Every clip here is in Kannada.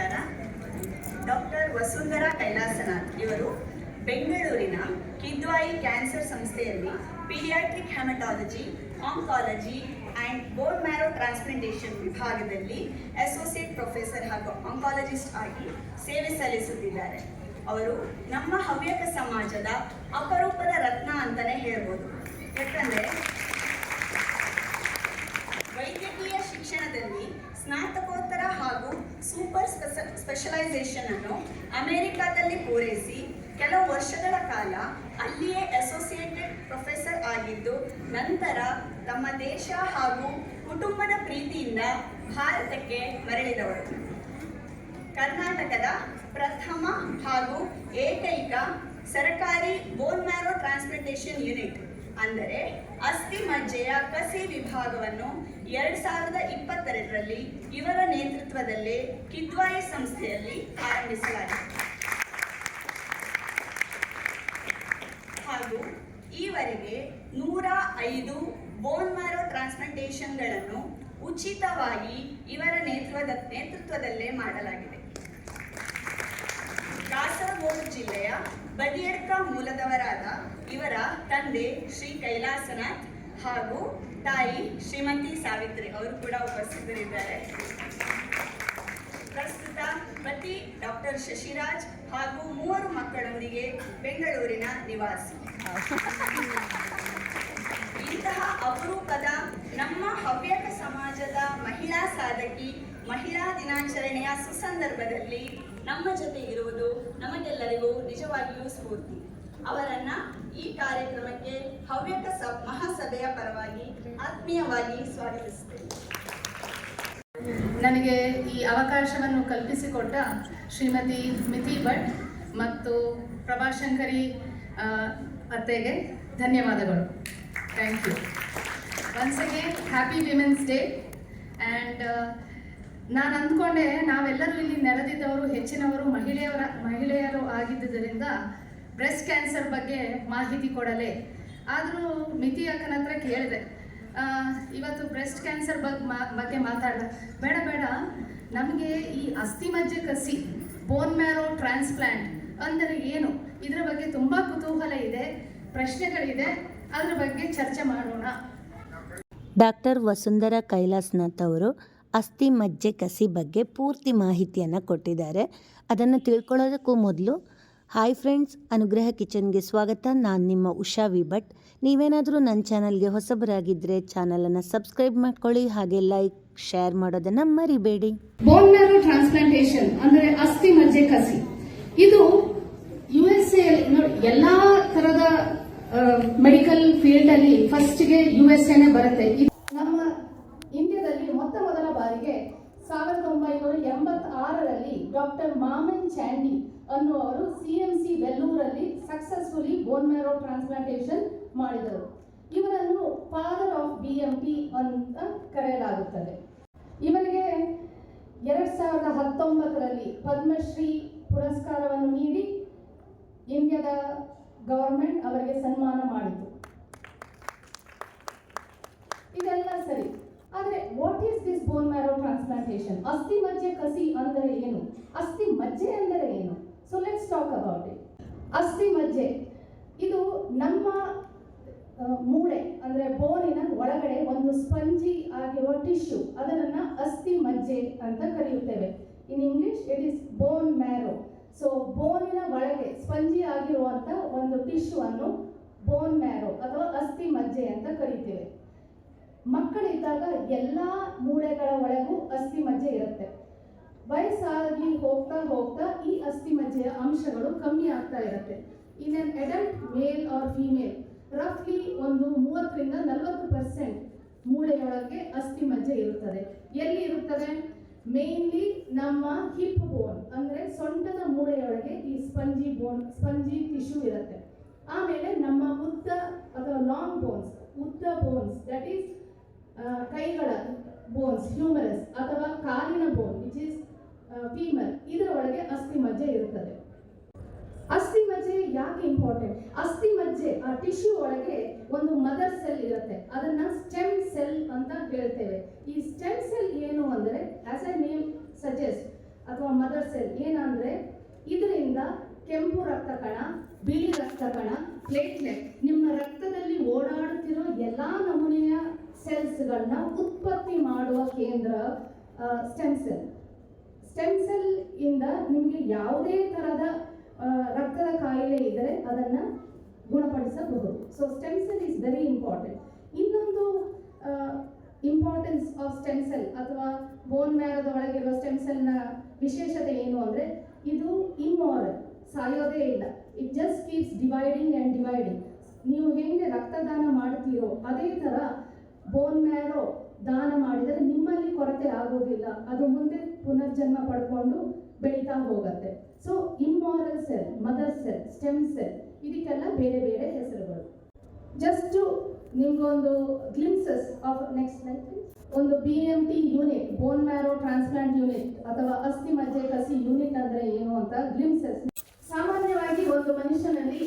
ನಮಸ್ಕಾರ. ಡಾಕ್ಟರ್ ವಸುಂಧರಾ ಕೈಲಾಸನಾಥ್ ಇವರು ಬೆಂಗಳೂರಿನ ಕಿದ್ವಾಯಿ ಕ್ಯಾನ್ಸರ್ ಸಂಸ್ಥೆಯಲ್ಲಿ paediatric haematology, oncology and bone marrow transplantation ವಿಭಾಗದಲ್ಲಿ ಅಸೋಸಿಯೇಟ್ ಪ್ರೊಫೆಸರ್ ಹಾಗೂ ಆಂಕಾಲಜಿಸ್ಟ್ ಆಗಿ ಸೇವೆ ಸಲ್ಲಿಸುತ್ತಿದ್ದಾರೆ. ಅವರು ನಮ್ಮ ಹವ್ಯಕ ಸಮಾಜದ ಅಪರೂಪದ ರತ್ನ ಅಂತಲೇ ಹೇಳ್ಬೋದು. ಯಾಕಂದರೆ ವೈದ್ಯಕೀಯ ಶಿಕ್ಷಣದಲ್ಲಿ ಸ್ನಾತಕೋತ್ತರ ಹಾಗೂ ಸೂಪರ್ ಸ್ಪೆಷಲೈಸೇಷನ್ ಅನ್ನು ಅಮೆರಿಕಾದಲ್ಲಿ ಪೂರೈಸಿ ಕೆಲವು ವರ್ಷಗಳ ಕಾಲ ಅಲ್ಲಿಯೇ ಅಸೋಸಿಯೇಟೆಡ್ ಪ್ರೊಫೆಸರ್ ಆಗಿದ್ದು ನಂತರ ತಮ್ಮ ದೇಶ ಹಾಗೂ ಕುಟುಂಬದ ಪ್ರೀತಿಯಿಂದ ಭಾರತಕ್ಕೆ ಮರಳಿದವರು. ಕರ್ನಾಟಕದ ಪ್ರಥಮ ಹಾಗೂ ಏಕೈಕ ಸರ್ಕಾರಿ ಬೋನ್ ಮ್ಯಾರೋ ಟ್ರಾನ್ಸ್ಪ್ಲಾಂಟೇಷನ್ ಯೂನಿಟ್ ಅಂದರೆ ಅಸ್ಥಿ ಮಜ್ಜೆಯ ಕಸಿ ವಿಭಾಗವನ್ನು ಎರಡ್ ಸಾವಿರದ ಇಪ್ಪತ್ತೆರಡರಲ್ಲಿ ಇವರ ನೇತೃತ್ವದಲ್ಲೇ ಕಿದ್ವಾಯಿ ಸಂಸ್ಥೆಯಲ್ಲಿ ಆರಂಭಿಸಲಾಗಿದೆ. ಹಾಗೂ ಈವರೆಗೆ ನೂರ ಐದು ಬೋನ್ ಮ್ಯಾರೋ ಟ್ರಾನ್ಸ್ಪ್ಲಾಂಟೇಷನ್ಗಳನ್ನು ಉಚಿತವಾಗಿ ಇವರ ನೇತೃತ್ವದ ನೇತೃತ್ವದಲ್ಲೇ ಮಾಡಲಾಗಿದೆ. ಕಾಸರಗೋಡು ಜಿಲ್ಲೆಯ ಬದಿಯಡ್ಕ ಮೂಲದವರಾದ ಇವರ ತಂದೆ ಶ್ರೀ ಕೈಲಾಸನಾಥ್ ಹಾಗೂ ತಾಯಿ ಶ್ರೀಮತಿ ಸಾವಿತ್ರಿ ಅವರು ಕೂಡ ಉಪಸ್ಥಿತರಿದ್ದಾರೆ. ಪ್ರಸ್ತುತ ಪತಿ ಡಾಕ್ಟರ್ ಶಶಿರಾಜ್ ಹಾಗೂ ಮೂವರು ಮಕ್ಕಳೊಂದಿಗೆ ಬೆಂಗಳೂರಿನ ನಿವಾಸಿ. ಇಂತಹ ಅಪರೂಪದ ನಮ್ಮ ಹವ್ಯಕ ಸಮಾಜದ ಮಹಿಳಾ ಸಾಧಕಿ, ಮಹಿಳಾ ದಿನಾಚರಣೆಯ ಸುಸಂದರ್ಭದಲ್ಲಿ ನಮ್ಮ ಜೊತೆ ಇರುವುದು ನಮಗೆಲ್ಲರಿಗೂ ನಿಜವಾಗಿಯೂ ಸ್ಫೂರ್ತಿ. ಅವರನ್ನ ಈ ಕಾರ್ಯಕ್ರಮಕ್ಕೆ ಹವ್ಯಕ ಮಹಾಸಭೆಯ ಪರವಾಗಿ ಆತ್ಮೀಯವಾಗಿ ಸ್ವಾಗತಿಸುತ್ತೇನೆ ನನಗೆ ಈ ಅವಕಾಶವನ್ನು ಕಲ್ಪಿಸಿಕೊಟ್ಟ ಶ್ರೀಮತಿ ಮಿತಿ ಭಟ್ ಮತ್ತು ಪ್ರಭಾಶಂಕರಿ ಅತ್ತೆಗೆ ಧನ್ಯವಾದಗಳು. Thank you once again happy women's day and ನಾನು ಅಂದ್ಕೊಂಡೆ ನಾವೆಲ್ಲರೂ ಇಲ್ಲಿ ನೆರೆದಿದ್ದವರು, ಹೆಚ್ಚಿನವರು, ಮಹಿಳೆಯರ, ಮಹಿಳೆಯರು ಆಗಿದ್ದರಿಂದ ಬ್ರೆಸ್ಟ್ ಕ್ಯಾನ್ಸರ್ ಬಗ್ಗೆ ಮಾಹಿತಿ ಕೊಡಲೆ. ಆದರೂ ಮಿತಿ ಅಕ್ಕನ ಹತ್ರ ಕೇಳಿದೆ. ಇವತ್ತು ಬ್ರೆಸ್ಟ್ ಕ್ಯಾನ್ಸರ್ ಬಗ್ಗೆ ಮಾ, ಬಗ್ಗೆ ಮಾತಾಡ ಬೇಡ ಬೇಡ. ನಮಗೆ ಈ ಅಸ್ಥಿ ಮಜ್ಜೆ ಕಸಿ ಬೋನ್ ಮ್ಯಾರೋ ಟ್ರಾನ್ಸ್ಪ್ಲಾಂಟ್ ಅಂದರೆ ಏನು? ಇದರ ಬಗ್ಗೆ ತುಂಬ ಕುತೂಹಲ ಇದೆ, ಪ್ರಶ್ನೆಗಳಿದೆ. ಅದರ ಬಗ್ಗೆ ಚರ್ಚೆ ಮಾಡೋಣ. ಡಾಕ್ಟರ್ ವಸುಂಧರಾ ಕೈಲಾಸ್ನಾಥ್ ಅವರು ಅಸ್ಥಿ ಮಜ್ಜೆ ಕಸಿ ಬಗ್ಗೆ ಪೂರ್ತಿ ಮಾಹಿತಿಯನ್ನು ಕೊಟ್ಟಿದ್ದಾರೆ. ಅದನ್ನು ತಿಳ್ಕೊಳ್ಳೋದಕ್ಕೂ ಮೊದಲು. ಹಾಯ್ ಫ್ರೆಂಡ್ಸ್ ಅನುಗ್ರಹ ಕಿಚನ್ಗೆ ಸ್ವಾಗತ. ನಾನು ನಿಮ್ಮ ಉಷಾ ವಿ ಭಟ್ ನೀವೇನಾದರೂ ನನ್ನ ಚಾನಲ್ಗೆ ಹೊಸಬರಾಗಿದ್ದರೆ ಚಾನಲನ್ನು ಸಬ್ಸ್ಕ್ರೈಬ್ ಮಾಡ್ಕೊಳ್ಳಿ, ಹಾಗೆ ಲೈಕ್, ಶೇರ್ ಮಾಡೋದನ್ನು ಮರಿಬೇಡಿ. ಬೋನ್ ಮ್ಯಾರೋ ಟ್ರಾನ್ಸ್ಪ್ಲಾಂಟೇಶನ್ ಅಂದ್ರೆ ಅಸ್ಥಿ ಮಜ್ಜೆ ಕಸಿ. ಇದು ಯು ಎಸ್ ಎ ಎಲ್ಲಾ ತರದ ಮೆಡಿಕಲ್ ಫೀಲ್ಡ್ ಅಲ್ಲಿ ಫಸ್ಟ್ಗೆ ಯು ಎಸ್ ಎನೆ ಬರುತ್ತೆ. ನಮ್ಮ ಇಂಡಿಯಾದಲ್ಲಿ ಮೊತ್ತ ಮೊದಲ ಬಾರಿಗೆ ಸಾವಿರದ ಒಂಬೈನೂರ ಎಂಬತ್ತಾರರಲ್ಲಿ ಡಾಕ್ಟರ್ ಮಾಮನ್ ಚಾಂಡಿ ಅನ್ನುವರು ಸಿ ವೆಲ್ಲೂರಲ್ಲಿ ಸಕ್ಸಸ್ಫುಲಿ ಬೋನ್ ಮ್ಯಾರೋ ಟ್ರಾನ್ಸ್ಪ್ಲಾಂಟೇಶನ್ ಮಾಡಿದರು. ಇವರನ್ನು father of B M P ಅಂತ ಕರೆಯಲಾಗುತ್ತದೆ. ಇವರಿಗೆ ಎರಡ್ ಸಾವಿರದ ಹತ್ತೊಂಬತ್ತರಲ್ಲಿ ಪದ್ಮಶ್ರೀ ಪುರಸ್ಕಾರವನ್ನು ನೀಡಿ ಇಂಡಿಯಾದ ಗವರ್ಮೆಂಟ್ ಅವರಿಗೆ ಸನ್ಮಾನ ಮಾಡಿತು. ಇದೆಲ್ಲ ಸರಿ. ಆದರೆ what is this bone marrow transplantation ಅಸ್ಥಿ ಮಜ್ಜೆ ಕಸಿ ಅಂದರೆ ಏನು? ಅಸ್ಥಿ ಮಜ್ಜೆ ಅಂದರೆ ಏನು? So let's talk about it ಅಸ್ಥಿ ಮಜ್ಜೆ ಇದು ನಮ್ಮ ಮೂಳೆ ಅಂದರೆ ಬೋನಿನ ಒಳಗಡೆ ಒಂದು ಸ್ಪಂಜಿ ಆಗಿರುವ ಟಿಶ್ಯೂ ಅದನ್ನ ಅಸ್ಥಿ ಮಜ್ಜೆ ಅಂತ ಕರೆಯುತ್ತೇವೆ. In English it is bone marrow so ಬೋನಿನ ಒಳಗೆ ಸ್ಪಂಜಿ ಆಗಿರುವಂತ ಒಂದು ಟಿಶ್ಯೂ ಅನ್ನು ಬೋನ್ ಮ್ಯಾರೋ ಅಥವಾ ಅಸ್ಥಿ ಮಜ್ಜೆ ಅಂತ ಕರೀತೇವೆ. ಮಕ್ಕಳಿದ್ದಾಗ ಎಲ್ಲಾ ಮೂಳೆಗಳ ಒಳಗೂ ಅಸ್ಥಿ ಮಜ್ಜೆ ಇರುತ್ತೆ. ವಯಸ್ಸಾಗಿ ಹೋಗ್ತಾ ಹೋಗ್ತಾ ಈ ಅಸ್ಥಿ ಮಜ್ಜೆಯ ಅಂಶಗಳು ಕಮ್ಮಿ ಆಗ್ತಾ ಇರುತ್ತೆ. In an adult male or female, ರಫ್ಲಿ ಒಂದು ಮೂವತ್ತರಿಂದ ನಲವತ್ತು ಪರ್ಸೆಂಟ್ ಮೂಳೆಯೊಳಗೆ ಅಸ್ಥಿ ಮಜ್ಜೆ ಇರುತ್ತದೆ. ಎಲ್ಲಿ ಇರುತ್ತದೆ ಮೇನ್ಲಿ ನಮ್ಮ ಹಿಪ್ ಬೋನ್ ಅಂದ್ರೆ ಸೊಂಟದ ಮೂಳೆಯೊಳಗೆ ಈ ಸ್ಪಂಜಿ ಬೋನ್ ಸ್ಪಂಜಿ ಟಿಶ್ಯೂ ಇರುತ್ತೆ. ಆಮೇಲೆ ನಮ್ಮ ಉದ್ದ ಅಥವಾ ಲಾಂಗ್ ಬೋನ್ಸ್ ಉದ್ದ ಬೋನ್ಸ್ ದಟ್ ಈಸ್ ಕೈಗಳ ಬೋನ್ಸ್ ಹ್ಯೂಮರಸ್ ಅಥವಾ ಕಾಲಿನ ಬೋನ್ ವಿಚ್ ಇಸ್ ಫೀಮರ್ ಇದರ ಒಳಗೆ ಅಸ್ಥಿ ಮಜ್ಜೆ ಇರುತ್ತದೆ. ಅಸ್ಥಿ ಮಜ್ಜೆ ಯಾಕೆ ಇಂಪಾರ್ಟೆಂಟ್ ಅಸ್ಥಿ ಮಜ್ಜೆ, ಆ ಟಿಶ್ಯೂ ಒಳಗೆ ಒಂದು ಮದರ್ ಸೆಲ್ ಇರುತ್ತೆ. ಅದನ್ನ ಸ್ಟೆಮ್ ಸೆಲ್ ಅಂತ ಹೇಳ್ತೇವೆ. ಈ ಸ್ಟೆಮ್ ಸೆಲ್ ಏನು ಅಂದರೆ ಆಸ್ ಎ ನೇಮ್ ಸಜೆಸ್ಟ್ ಅಥವಾ ಮದರ್ ಸೆಲ್ ಏನಂದ್ರೆ, ಇದರಿಂದ ಕೆಂಪು ರಕ್ತ ಕಣ, ಬಿಳಿ ರಕ್ತ ಕಣ ಪ್ಲೇಟ್ಲೆಟ್ ನಿಮ್ಮ ರಕ್ತದಲ್ಲಿ ಓಡಾಡುತ್ತಿರೋ ಎಲ್ಲಾ ನಮೂನೆಯ ಸೆಲ್ಸ್ಗಳನ್ನ ಉತ್ಪತ್ತಿ ಮಾಡುವ ಕೇಂದ್ರ ಸ್ಟೆಮ್ ಸೆಲ್ ಸ್ಟೆಮ್ ಸೆಲ್ ಇಂದ ನಿಮಗೆ ಯಾವುದೇ ತರಹದ ರಕ್ತದ ಕಾಯಿಲೆ ಇದ್ದರೆ ಅದನ್ನ ಗುಣಪಡಿಸಬಹುದು. So stem cell is very important ಇನ್ನೊಂದು ಇಂಪಾರ್ಟೆನ್ಸ್ ಆಫ್ ಸ್ಟೆಮ್ ಸೆಲ್ ಅಥವಾ ಬೋನ್ ಮ್ಯಾರದ ಒಳಗಿರುವ ಸ್ಟೆಮ್ ಸೆಲ್ನ ವಿಶೇಷತೆ ಏನು ಅಂದ್ರೆ ಇದು ಇಮ್ಮಾರಲ್ ಸಾಯೋದೇ ಇಲ್ಲ. It just keeps dividing and dividing ನೀವು ಹೆಂಗೆ ರಕ್ತದಾನ ಮಾಡ್ತೀರೋ ಅದೇ ಥರ ಬೋನ್ ಮ್ಯಾರೋ ದಾನ ಮಾಡಿದರೆ ನಿಮ್ಮಲ್ಲಿ ಕೊರತೆ ಆಗೋದಿಲ್ಲ. ಅದು ಮುಂದೆ ಪುನರ್ಜನ್ಮ ಪಡ್ಕೊಂಡು ಬೆಳೀತಾ ಹೋಗುತ್ತೆ. So immortal cell mother cell stem cell ಇದಕ್ಕೆಲ್ಲ ಬೇರೆ ಬೇರೆ ಹೆಸರುಗಳು. ಜಸ್ಟ್ ನಿಮ್ಗೊಂದು ಗ್ಲಿಮ್ಸಸ್ ಆಫ್ ನೆಕ್ಸ್ಟ್ ಒಂದು B M T unit bone marrow transplant unit ಅಥವಾ ಅಸ್ಥಿ ಮಜ್ಜೆ ಕಸಿ ಯೂನಿಟ್ ಅಂದ್ರೆ ಏನು ಅಂತ ಗ್ಲಿಮ್ಸಸ್ ಸಾಮಾನ್ಯವಾಗಿ ಒಂದು ಮನುಷ್ಯನಲ್ಲಿ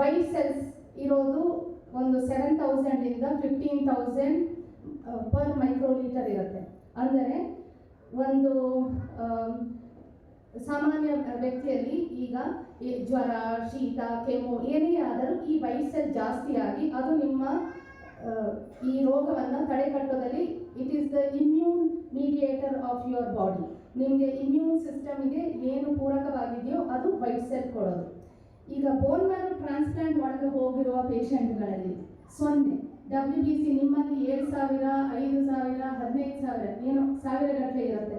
ವೈಟ್ ಸೆಲ್ಸ್ ಇರೋದು ಒಂದು ಸೆವೆನ್ ತೌಸಂಡಿಂದ ಫಿಫ್ಟೀನ್ ತೌಸಂಡ್ ಪರ್ ಮೈಕ್ರೋಲೀಟರ್ ಇರುತ್ತೆ. ಅಂದರೆ ಒಂದು ಸಾಮಾನ್ಯ ವ್ಯಕ್ತಿಯಲ್ಲಿ ಈಗ ಜ್ವರ, ಶೀತ, ಕೆಮ್ಮು, ಏನೇ ಆದರೂ ಈ ವೈಟ್ ಸೆಲ್ ಜಾಸ್ತಿ ಆಗಿ ಅದು ನಿಮ್ಮ ಈ ರೋಗವನ್ನು ತಡೆಗಟ್ಟೋದಲ್ಲಿ it is the immune mediator of your body ನಿಮಗೆ ಇಮ್ಯೂನ್ ಸಿಸ್ಟಮ್ಗೆ ಏನು ಪೂರಕವಾಗಿದೆಯೋ ಅದು ವೈಟ್ ಸೆಲ್ ಕೊಡೋದು. ಈಗ ಬೋನ್ ಮ್ಯಾರೋ ಟ್ರಾನ್ಸ್ಪ್ಲಾಂಟ್ ಒಳಗೆ ಹೋಗಿರುವ ಪೇಷಂಟ್ಗಳಲ್ಲಿ ಸೊನ್ನೆ ಡಬ್ಲ್ಯೂ ಬಿ ಸಿ ನಿಮ್ಮಲ್ಲಿ ಏಳು ಸಾವಿರ, ಐದು ಸಾವಿರ, ಹದಿನೈದು ಸಾವಿರ, ಏನೋ ಸಾವಿರ ಗಟ್ಟಲೆ ಇರುತ್ತೆ.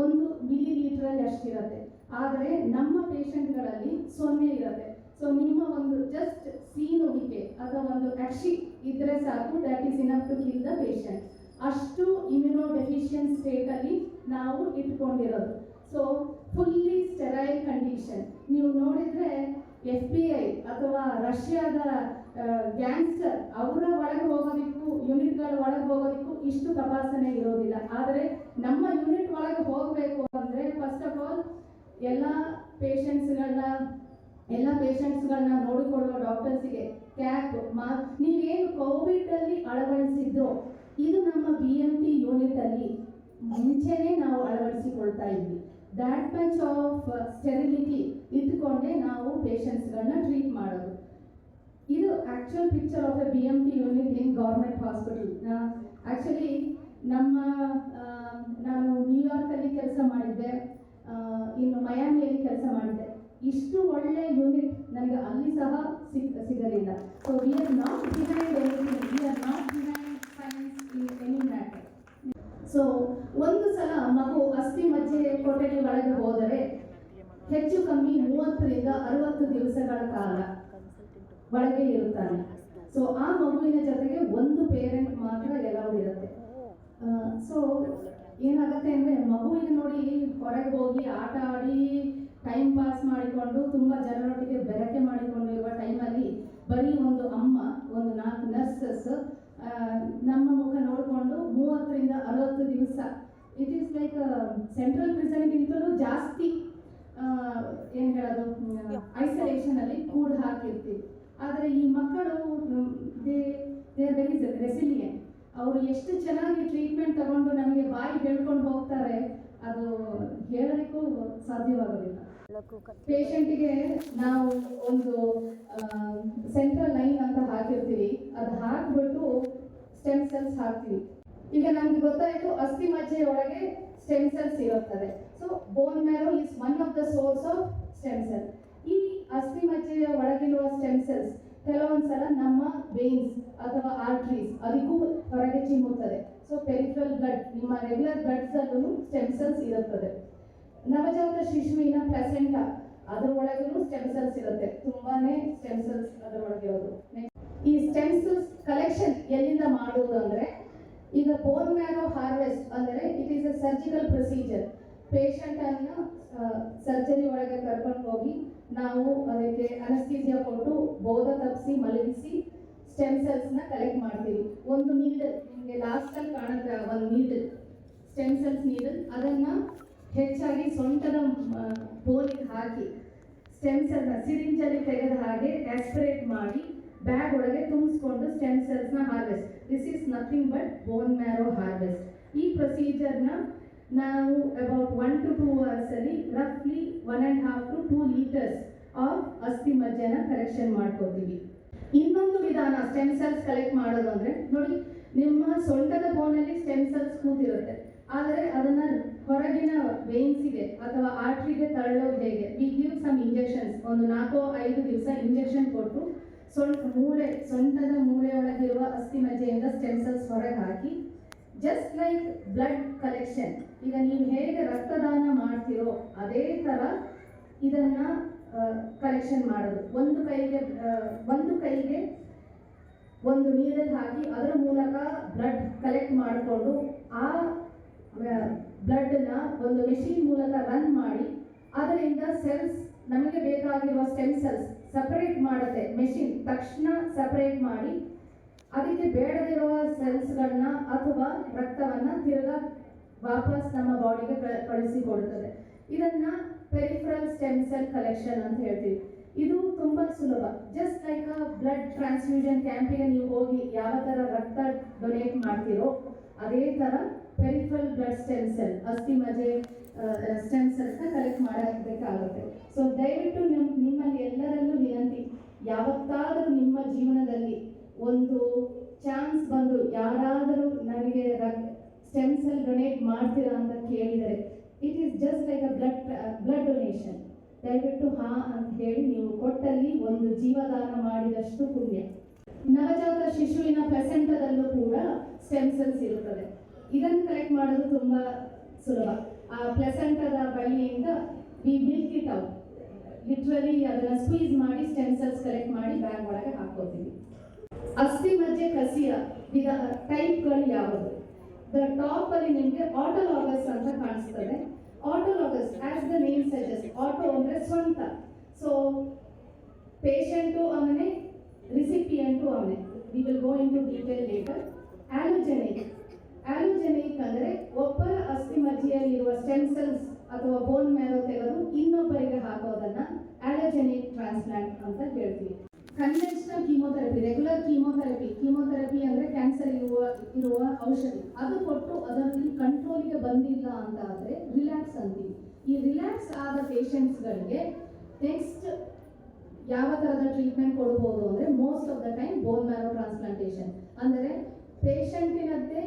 ಒಂದು ಮಿಲಿ ಲೀಟ್ರಲ್ಲಿ ಅಷ್ಟಿರುತ್ತೆ ಆದರೆ ನಮ್ಮ ಪೇಷಂಟ್ಗಳಲ್ಲಿ ಸೊನ್ನೆ ಇರುತ್ತೆ. ಸೊ ನಿಮ್ಮ ಒಂದು ಜಸ್ಟ್ ಸೀನುವಿಕೆ ಅಥವಾ ಒಂದು ಅಕ್ಷಿ ಇದ್ರೆ ಸಾಕು that is enough to kill the patient ಅಷ್ಟು ಇಮ್ಯುನೋ ಡೆಫಿಷಿಯನ್ ಸ್ಟೇಟಲ್ಲಿ ನಾವು ಇಟ್ಕೊಂಡಿರೋದು. ಸೊ ಫುಲ್ಲಿ ಸ್ಟೆರೈಲ್ ಕಂಡೀಷನ್ ನೀವು ನೋಡಿದ್ರೆ ಎಫ್ ಬಿ ಐ ಅಥವಾ ರಷ್ಯಾದ ಗ್ಯಾಂಗ್ಸ್ಟರ್ ಅವರ ಒಳಗೆ ಹೋಗೋದಿಕ್ಕೂ, ಯೂನಿಟ್ಗಳ ಒಳಗೆ ಹೋಗೋದಿಕ್ಕೂ ಇಷ್ಟು ತಪಾಸಣೆ ಇರೋದಿಲ್ಲ. ಆದರೆ ನಮ್ಮ ಯೂನಿಟ್ ಒಳಗೆ ಹೋಗಬೇಕು ಅಂದರೆ ಫಸ್ಟ್ ಆಫ್ ಆಲ್ ಎಲ್ಲ ಪೇಷಂಟ್ಸ್ಗಳನ್ನ ಎಲ್ಲ ಪೇಷಂಟ್ಸ್ಗಳನ್ನ ನೋಡಿಕೊಳ್ಳುವ ಡಾಕ್ಟರ್ಸಿಗೆ ಕ್ಯಾಪ್ ಮಾ ನೀವೇನು ಕೋವಿಡಲ್ಲಿ ಅಳವಡಿಸಿದ್ರೋ, ಇದು ನಮ್ಮ ಬಿ ಎಂ ಟಿ ಯೂನಿಟಲ್ಲಿ ಮುಂಚೆನೇ ನಾವು ಅಳವಡಿಸಿಕೊಳ್ತಾ ದ್ಯಾಟ್ ಮಚ್ ಆಫ್ ಸ್ಟೆರಿಲಿಟಿ ಇಟ್ಕೊಂಡೇ ನಾವು ಪೇಷಂಟ್ಸ್ಗಳನ್ನ ಟ್ರೀಟ್ ಮಾಡೋದು. ಇದು actual picture of a B M P unit in government hospital actually ನಮ್ಮ ನಾನು ನ್ಯೂಯಾರ್ಕಲ್ಲಿ ಕೆಲಸ ಮಾಡಿದ್ದೆ ಇನ್ನು ಮಯಾಮಿಯಲ್ಲಿ ಕೆಲಸ ಮಾಡಿದ್ದೆ. ಇಷ್ಟು ಒಳ್ಳೆ ಯೂನಿಟ್ ನನಗೆ ಅಲ್ಲಿ ಸಹ ಸಿಗ್ ಸಿಗಲಿಲ್ಲ. So we are not behind anything we are not behind science in any matter so ಒಂದು ಸಲ ಮಗು ಅಸ್ಥಿ ಮಜ್ಜೆ ಕೊಠಡಿ ಒಳಗೆ ಹೋದರೆ ಹೆಚ್ಚು ಕಮ್ಮಿ ಮೂವತ್ತರಿಂದ ಅರವತ್ತು ದಿವಸಗಳ ಕಾಲ ಒಳಗೆ ಇರುತ್ತಾನೆ. ಸೊ ಆ ಮಗುವಿನ ಜೊತೆಗೆ ಒಂದು ಪೇರೆಂಟ್ ಮಾತ್ರ ಎಲ್ಲವೂ ಇರುತ್ತೆ. ಸೊ ಏನಾಗುತ್ತೆ ಅಂದ್ರೆ ಮಗುವಿಗೆ ನೋಡಿ ಹೊರಗೆ ಹೋಗಿ ಆಟ ಆಡಿ ಟೈಮ್ ಪಾಸ್ ಮಾಡಿಕೊಂಡು ತುಂಬಾ ಜನರೊಟ್ಟಿಗೆ ಬೆರಕೆ ಮಾಡಿಕೊಂಡಿರುವ ಟೈಮಲ್ಲಿ ಬರೀ ಒಂದು ಅಮ್ಮ, ಒಂದು ನಾಲ್ಕು ನರ್ಸಸ್ ನಮ್ಮ ಮುಖ ನೋಡಿಕೊಂಡು ಮೂವತ್ತರಿಂದ ಅರವತ್ತು ದಿವಸ. ಇಟ್ ಈಸ್ ಲೈಕ್ ಸೆಂಟ್ರಲ್ ಪ್ರಿಸನ್ಗಿಂತಲೂ ಜಾಸ್ತಿ ಏನು ಹೇಳೋದು ಐಸೋಲೇಷನಲ್ಲಿ ಕೂಡ ಹಾಕಿರ್ತೀವಿ. ಆದರೆ ಈ ಮಕ್ಕಳು they they are very resilient ಅವರು ಎಷ್ಟು ಚೆನ್ನಾಗಿ ಟ್ರೀಟ್ಮೆಂಟ್ ತಗೊಂಡು ನಮಗೆ ಬಾಯಿ ಹೇಳ್ಕೊಂಡು ಹೋಗ್ತಾರೆ, ಅದು ಹೇಳಲಿಕ್ಕೂ ಸಾಧ್ಯವಾಗೋದಿಲ್ಲ. ಪೇಷಂಟಿಗೆ ನಾವು ಒಂದು ಸೆಂಟ್ರಲ್ ಲೈನ್ ಅಂತ ಹಾಕಿರ್ತೀವಿ. ಅದು ಹಾಕ್ಬಿಟ್ಟು ಸ್ಟೆಮ್ ಸೆಲ್ಸ್ ಹಾಕ್ತೀವಿ. ಈಗ ನಮ್ಗೆ ಗೊತ್ತಾಯ್ತು ಅಸ್ಥಿ ಮಜ್ಜೆಯ ಒಳಗೆ ಸ್ಟೆಮ್ ಸೆಲ್ಸ್ ಇರುತ್ತದೆ. So bone marrow is one of the source of stem cell ಈ ಅಸ್ಥಿ ಮಜ್ಜೆಯ ಒಳಗಿರುವ ಸ್ಟೆಮ್ ಸೆಲ್ಸ್ ಕೆಲವೊಂದ್ಸಲ ನಮ್ಮ ವೇನ್ಸ್ ಅಥವಾ ಆರ್ಟ್ರೀಸ್ ಅದಕ್ಕೂ ಹೊರಗೆ ಚಿಮ್ಮುತ್ತದೆ. ಸೊ ಪೆರಿಫರಲ್ ಬ್ಲಡ್ ನಿಮ್ಮ ರೆಗ್ಯುಲರ್ ಬ್ಲಡ್ಸ್ ಅಲ್ಲೂ ಸ್ಟೆಮ್ ಸೆಲ್ಸ್ ಇರುತ್ತದೆ. ನವಜಾತ ಶಿಶುವಿನ ಪ್ಲೆಸೆಂಟ ಅದ್ರ ಒಳಗೂ ಸ್ಟೆಮ್ ಸೆಲ್ಸ್ ಇರುತ್ತೆ. ತುಂಬಾನೇ ಸ್ಟೆಮ್ ಸೆಲ್ಸ್ ಅದರ Next. ಈ ಸ್ಟೆಮ್ ಸೆಲ್ಸ್ ಕಲೆಕ್ಷನ್ ಎಲ್ಲಿಂದ ಮಾಡುವುದು ಅಂದ್ರೆ, ಈಗ ಬೋನ್ ಮ್ಯಾರೋ ಹಾರ್ವೆಸ್ಟ್ ಅಂದರೆ it is a surgical procedure patient ಅನ್ನು ಸರ್ಜರಿ ಒಳಗೆ ಕರ್ಕೊಂಡು ಹೋಗಿ ನಾವು ಅದಕ್ಕೆ ಅನಸ್ತೀಸಿಯಾ ಕೊಟ್ಟು ಬೋಧ ತಪ್ಪಿಸಿ ಮಲಗಿಸಿ ಸ್ಟೆಮ್ ಸೆಲ್ಸ್ನ ಕಲೆಕ್ಟ್ ಮಾಡ್ತೀವಿ. ಒಂದು ನೀಡಲ್ ನಿಮಗೆ ಲಾಸ್ಟ್ ಅಲ್ಲಿ ಕಾಣುತ್ತೆ ಒಂದು ನೀಡಲ್ ಸ್ಟೆಮ್ ಸೆಲ್ಸ್ ನೀಡಲ್ ಅದನ್ನ ಹಾಕಿ ಸ್ಟೆಮ್ ಸೆಲ್ನ ಸಿರಿಂಜಲ್ಲಿ ತೆಗೆದ ಹಾಗೆ ಆಸ್ಪಿರೇಟ್ ಮಾಡಿ ಬ್ಯಾಗ್ ಒಳಗೆ ತುಂಬಿಸ್ಕೊಂಡು ಸ್ಟೆಮ್ನ harvest this is nothing but bone marrow harvest ಈ ಪ್ರೊಸೀಜರ್ನ ನಾವು about one to two hours one and half to two litres of ಅಸ್ಥಿ ಮಜ್ಜೆನ ಕಲೆಕ್ಷನ್ ಮಾಡ್ಕೋತೀವಿ. ಇನ್ನೊಂದು ವಿಧಾನ ಸ್ಟೆಮ್ ಸೆಲ್ಸ್ ಕಲೆಕ್ಟ್ ಮಾಡೋದು ಅಂದ್ರೆ ನೋಡಿ, ನಿಮ್ಮ ಸೊಂಟದ ಬೋನಲ್ಲಿ ಸ್ಟೆಮ್ ಸೆಲ್ಸ್ ಕೂತಿರುತ್ತೆ. ಆದರೆ ಅದನ್ನ ಹೊರಗಿನ ಇದೆ ಅಥವಾ ಆರ್ಟ್ರಿಗೆ ತಳ್ಳೋದು ಹೇಗೆ? ವಿ ಗಿವ್ ಸಮ್ ಇಂಜೆಕ್ಷನ್ಸ್ ಒಂದು ನಾಲ್ಕು ಐದು ದಿವಸ ಇಂಜೆಕ್ಷನ್ ಕೊಟ್ಟು ಸೊಂಟ ಮೂಳೆ, ಸೊಂಟದ ಮೂಳೆಯೊಳಗಿರುವ ಅಸ್ಥಿ ಮಜ್ಜೆಯಿಂದ ಸ್ಟೆಮ್ ಹೊರಗೆ ಹಾಕಿ ಜಸ್ಟ್ ಲೈಕ್ ಬ್ಲಡ್ ಕಲೆಕ್ಷನ್ ಈಗ ನೀವು ಹೇಗೆ ರಕ್ತದಾನ ಮಾಡ್ತೀರೋ ಅದೇ ಥರ ಇದನ್ನು ಕಲೆಕ್ಷನ್ ಮಾಡೋದು. ಒಂದು ಕೈಗೆ ಒಂದು ಕೈಗೆ ಒಂದು ನೀರಲ್ಲಿ ಹಾಕಿ ಅದರ ಮೂಲಕ ಬ್ಲಡ್ ಕಲೆಕ್ಟ್ ಮಾಡಿಕೊಂಡು ಆ ಬ್ಲಡ್ನ ಒಂದು ಮೆಷಿನ್ ಮೂಲಕ ರನ್ ಮಾಡಿ, ಅದರಿಂದ ಸೆಲ್ಸ್ ನಮಗೆ ಬೇಕಾಗಿರುವ ಸ್ಟೆಮ್ ಸೆಲ್ಸ್ ಸಪರೇಟ್ ಮಾಡುತ್ತೆ. ಮೆಷಿನ್ ತಕ್ಷಣ ಸಪರೇಟ್ ಮಾಡಿ, ಅದಕ್ಕೆ ಬೇಡದಿರುವ ಸೆಲ್ಸ್ಗಳನ್ನ ಅಥವಾ ರಕ್ತವನ್ನ ತಿರುಗಾ ವಾಪಸ್ ನಮ್ಮ ಬಾಡಿಗೆ ಕಳಿಸಿಕೊಡುತ್ತದೆ. ಇದನ್ನ ಪೆರಿಫ್ರಲ್ ಸ್ಟೆಮ್ ಸೆಲ್ ಕಲೆಕ್ಷನ್ ಅಂತ ಹೇಳ್ತೀವಿ. ಇದು ತುಂಬಾ ಸುಲಭ. Just like a blood transfusion ಕ್ಯಾಂಪಿಗೆ ನೀವು ಹೋಗಿ ಯಾವ ತರ ರಕ್ತ ಡೊನೇಟ್ ಮಾಡ್ತೀರೋ, ಅದೇ ತರ ಪೆರಿಫರಲ್ ಬ್ಲಡ್ ಸ್ಟೆಮ್ ಸೆಲ್ ಅಸ್ಥಿ ಮಜೆ ಸ್ಟೆಮ್ ಸೆಲ್ಸ್ನ ಕಲೆಕ್ಟ್ ಮಾಡಬೇಕಾಗುತ್ತೆ ಸೊ ದಯವಿಟ್ಟು ನಿಮ್, ನಿಮ್ಮಲ್ಲಿ ಎಲ್ಲರಲ್ಲೂ ವಿನಂತಿ ಯಾವತ್ತಾದರೂ ನಿಮ್ಮ ಜೀವನದಲ್ಲಿ ಒಂದು ಚಾನ್ಸ್ ಬಂದು ಯಾರಾದರೂ ನನಗೆ ಸ್ಟೆಮ್ ಸೆಲ್ ಡೊನೇಟ್ ಮಾಡ್ತೀರಾ ಅಂತ ಕೇಳಿದರೆ it is just like a blood blood donation ದಯವಿಟ್ಟು ಹಾ ಅಂತ ಹೇಳಿ ನೀವು ಕೊಟ್ಟಲ್ಲಿ ಒಂದು ಜೀವದಾನ ಮಾಡಿದಷ್ಟು ಪುಣ್ಯ. ನವಜಾತ ಶಿಶುವಿನ ಪ್ಲೆಸೆಂಟದಲ್ಲೂ ಕೂಡ ಸ್ಟೆಮ್ ಸೆಲ್ಸ್ ಇರುತ್ತದೆ. ಇದನ್ನು ಕಲೆಕ್ಟ್ ಮಾಡೋದು ತುಂಬ ಸುಲಭ. ಆ ಪ್ಲೆಸೆಂಟದ ಬಳ್ಳಿಯಿಂದ we milk it out literally ಅದನ್ನ ಸ್ಕ್ವೀಸ್ ಮಾಡಿ ಸ್ಟೆಮ್ ಸೆಲ್ಸ್ ಕಲೆಕ್ಟ್ ಮಾಡಿ ಬ್ಯಾಗ್ ಒಳಗೆ ಹಾಕೋತೀವಿ ಅಸ್ಥಿ ಮಧ್ಯೆ ಕಸಿಯ ವಿಧ ಟೈಪ್ಗಳು ಯಾವುದು? ದ ಟಾಪ್ ಅಲ್ಲಿ ನಿಮಗೆ ಆಟೋಲಾಗಸ್ ಅಂತ ಕಾಣಿಸ್ತದೆ. Autologous as the name suggest auto ಅಂದ್ರೆ ಸ್ವಂತ. ಸೊ ಪೇಷಂಟು ಅವನೇ ರಿಸಿಪಿಯಂಟು ಅವನೇ. Will go into detail later allogeneic allogeneic ಅಂದರೆ ಒಬ್ಬರ ಅಸ್ಥಿ ಮಜ್ಜೆಯಲ್ಲಿರುವ ಸ್ಟೆಮ್ ಸೆಲ್ಸ್ ಅಥವಾ ಬೋನ್ ಮ್ಯಾರೋ ತೆಗೆದು ಇನ್ನೊಬ್ಬರಿಗೆ ಹಾಕೋದನ್ನ ಆಲೋಜೆನಿಕ್ ಟ್ರಾನ್ಸ್ಪ್ಲಾಂಟ್ ಅಂತ ಹೇಳ್ತೀವಿ. Conventional chemotherapy regular chemotherapy chemotherapy ಅಂದ್ರೆ ಕ್ಯಾನ್ಸರ್ ಇರುವ ಇರುವ ಔಷಧಿ. ಅದು ಕೊಟ್ಟು ಅದರಲ್ಲಿ ಕಂಟ್ರೋಲ್ಗೆ ಬಂದಿಲ್ಲ ಅಂತ ಆದ್ರೆ ರಿಲ್ಯಾಕ್ಸ್ ಅಂತೀವಿ. ಈ ರಿಲ್ಯಾಕ್ಸ್ ಆದ ಪೇಷಂಟ್ಸ್ಗಳಿಗೆ ನೆಕ್ಸ್ಟ್ ಯಾವ ತರದ ಟ್ರೀಟ್ಮೆಂಟ್ ಕೊಡ್ಬೋದು ಅಂದ್ರೆ most of the time bone marrow transplantation ಅಂದರೆ ಪೇಷಂಟಿನದ್ದೇ